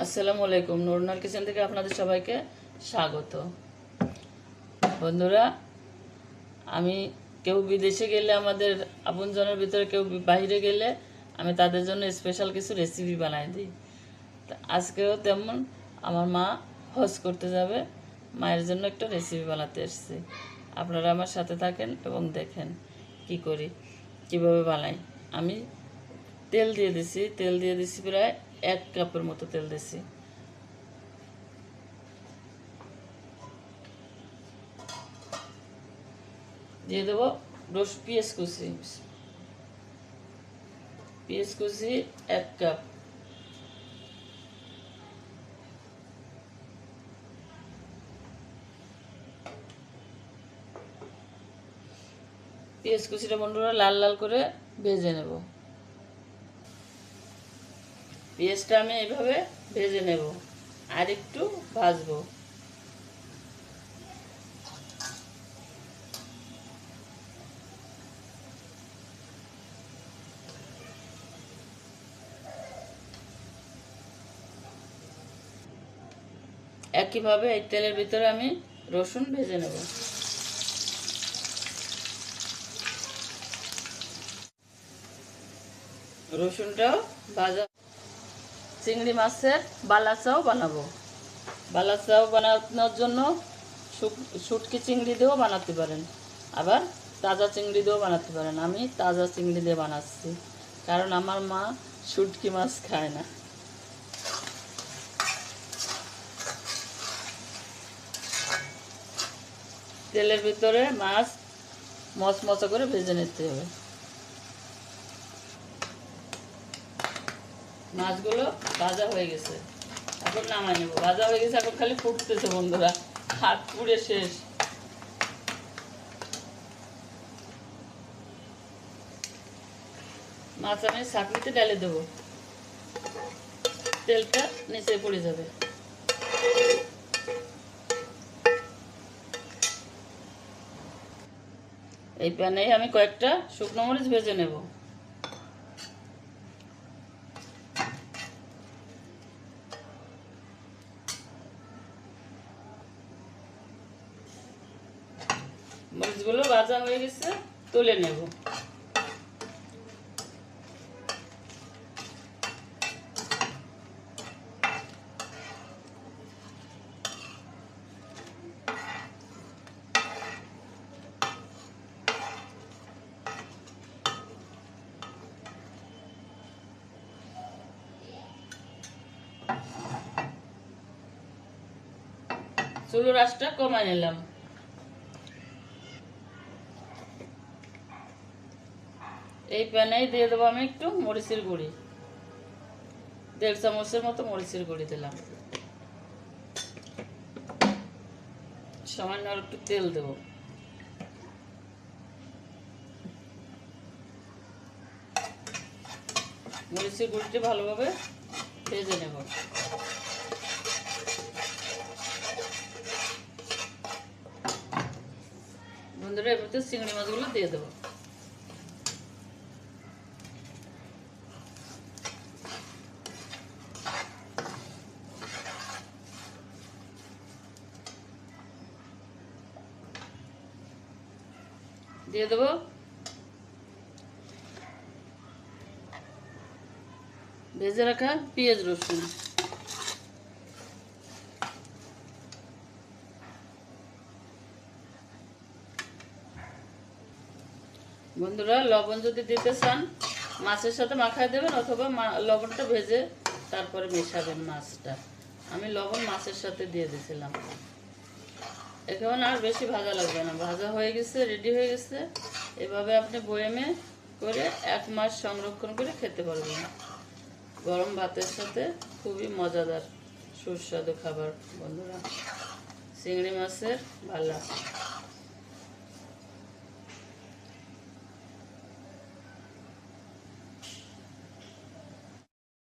আসসালামু আলাইকুম। নুরনার কিচেন থেকে আপনাদের সবাইকে স্বাগত। বন্ধুরা, আমি কেউ বিদেশে গেলে আমাদের আপনজনের ভিতরে কেউ বাইরে গেলে আমি তাদের জন্য স্পেশাল কিছু রেসিপি বানাই দিই। আজকেও তেমন আমার মা হজ করতে যাবে, মায়ের জন্য একটা রেসিপি বানাতে এসেছি। আপনারা আমার সাথে থাকেন এবং দেখেন কি করি, কীভাবে বানাই। আমি তেল দিয়ে দিছি, তেল দিয়ে দিছি প্রায় এক কাপের মতো তেল দিছি। দিয়ে দেবো রস পেঁয়াজ কুচি। পেঁয়াজ কুচি এক কাপ। পেঁয়াজ কুচিটা বন্ধুরা লাল লাল করে ভেজে নেব। পেঁয়াজটা আমি এইভাবে ভেজে নেব আর একটু ভাজবো। একইভাবে এই তেলের ভিতরে আমি রসুন ভেজে নেব। রসুনটাও ভাজা চিংড়ি মাছের বালাচাও বানাবো। বালাচাও বানানোর জন্য শুটকি চিংড়ি দিয়েও বানাতে পারেন। আবার তাজা চিংড়ি দিয়েও বানাতে পারেন। আমি তাজা চিংড়ি দিয়ে বানাচ্ছি। কারণ আমার মা শুটকি মাছ খায় না। তেলের ভিতরে মাছ মচমচা করে ভেজে নিতে হবে। মাছগুলো ভাজা হয়ে গেছে। এখন নামাই নেব। ভাজা হয়ে গেছে, এখন খালি ফুটতেছে বন্ধুরা। হাত পুড়ে শেষ। মাছ আমি ছাঁকনিতে ডালে দেবো। তেলটা নিচে পড়ে যাবে। এই প্যানে আমি কয়েকটা শুকনো মরিচ ভেজে নেব। মরিচগুলো ভাজা হয়ে গেছে তুলে নেব। চুলোর আঁচটা কমায় নিলাম। এই প্যানেই দিয়ে দেবো আমি একটু মরিচের গুঁড়ি। দেড় চামচের মতো মরিচের গুঁড়ি দিলাম। সামান্য একটু তেল দেবো। মরিচের গুঁড়িটি ভালোভাবে ভেজে নেব। বন্ধুরা মধ্যে চিংড়ি মাছগুলো দিয়ে দেবো। দিয়ে দেবো। ভেজে রাখা পেঁয়াজ রসুন। বন্ধুরা, লবণ যদি দিতে চান, মাছের সাথে মাখায় দেবেন অথবা লবণটা ভেজে তারপরে মেশাবেন মাছটা। আমি লবণ মাছের সাথে দিয়ে দিয়েছিলাম। এখন আর বেশি ভাজা লাগবে না। ভাজা হয়ে গেছে রেডি হয়ে গেছে। এভাবে আপনি বয়েমে করে এক মাস সংরক্ষণ করে খেতে পারবেন। গরম ভাতের সাথে খুবই মজাদার, সুস্বাদু খাবার, বন্ধুরা। চিংড়ি মাছের ভালা।